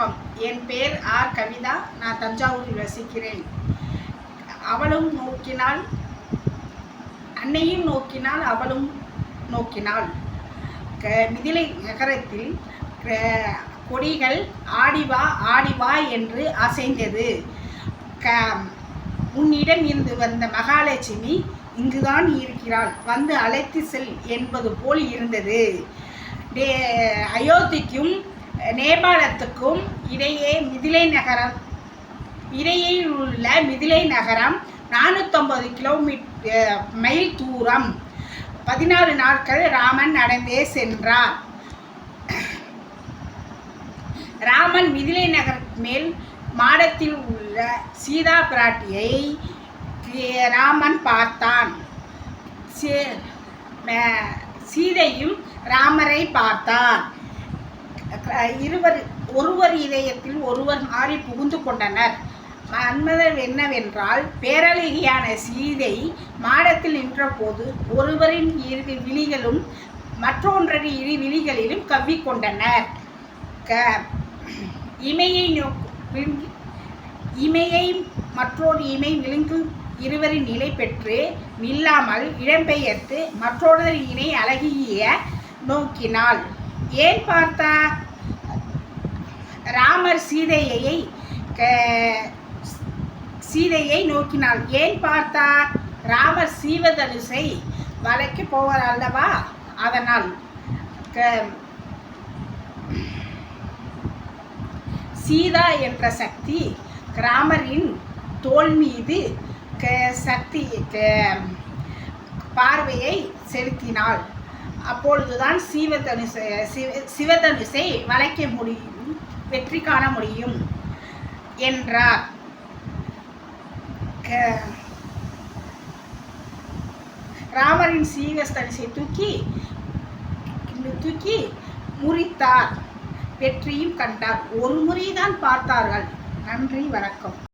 வணக்கம். என் பெயர் ஆர். கவிதா. நான் தஞ்சாவூரில் வசிக்கிறேன். அவளும் நோக்கினாள் அன்னையும் நோக்கினாள் அவளும் நோக்கினாள் க மிதிலை நகரத்தில் கொடிகள் ஆடிவா ஆடிவா என்று அசைந்தது. க உன்னிடம் இருந்து வந்த மகாலட்சுமி இங்குதான் இருக்கிறாள். வந்து அழைத்து செல் என்பது போல் இருந்தது. டே அயோத்திக்கும் நேபாளத்துக்கும் இடையே மிதிலை நகரம் இடையே உள்ள மிதிலை நகரம் நானூற்றம்பது கிலோமீட்டர் மைல் தூரம். பதினாறு நாட்கள் ராமன் நடந்தே சென்றார். ராமன் மிதிலை நகர் மேல் மாடத்தில் உள்ள சீதா பிராட்டியை ராமன் பார்த்தான். சீ- சீதையும் ராமரை பார்த்தார். இருவர் ஒருவர் இதயத்தில் ஒருவர் மாறி புகுந்து கொண்டனர். மன்மதர் என்னவென்றால் பேரழகியான சீதை மாடத்தில் நின்றபோது ஒருவரின் இரு விழிகளும் மற்றொன்றரின் இரு விழிகளிலும் கவ்விக்கொண்டனர் க இமையை நோக்கு விழுங்கி- இமையை மற்றொரு இமை விழுங்கு இருவரின் நிலை பெற்று நில்லாமல் இடம்பெயர்த்து மற்றொரு இணை அழகிய நோக்கினாள். ஏன் பார்த்தா ராமர் சீதையை க- சீதையை நோக்கினாள். ஏன் பார்த்தார்? ராமர் சீவதனுசை வலைக்கு போவார் அல்லவா? அதனால் க- சீதா என்ற சக்தி ராமரின் தோல் மீது க- சக்தி க- பார்வையை செலுத்தினாள். அப்பொழுதுதான் சீவதனுசை சிவ சிவதனுசை வளைக்க முடியும் வெற்றி காண முடியும் என்றார். க- ராமரின் சீவஸ்தனுசை தூக்கி தூக்கி முறித்தார். வெற்றியும் கண்டார். ஒரு முறைதான் பார்த்தார்கள். நன்றி வணக்கம்.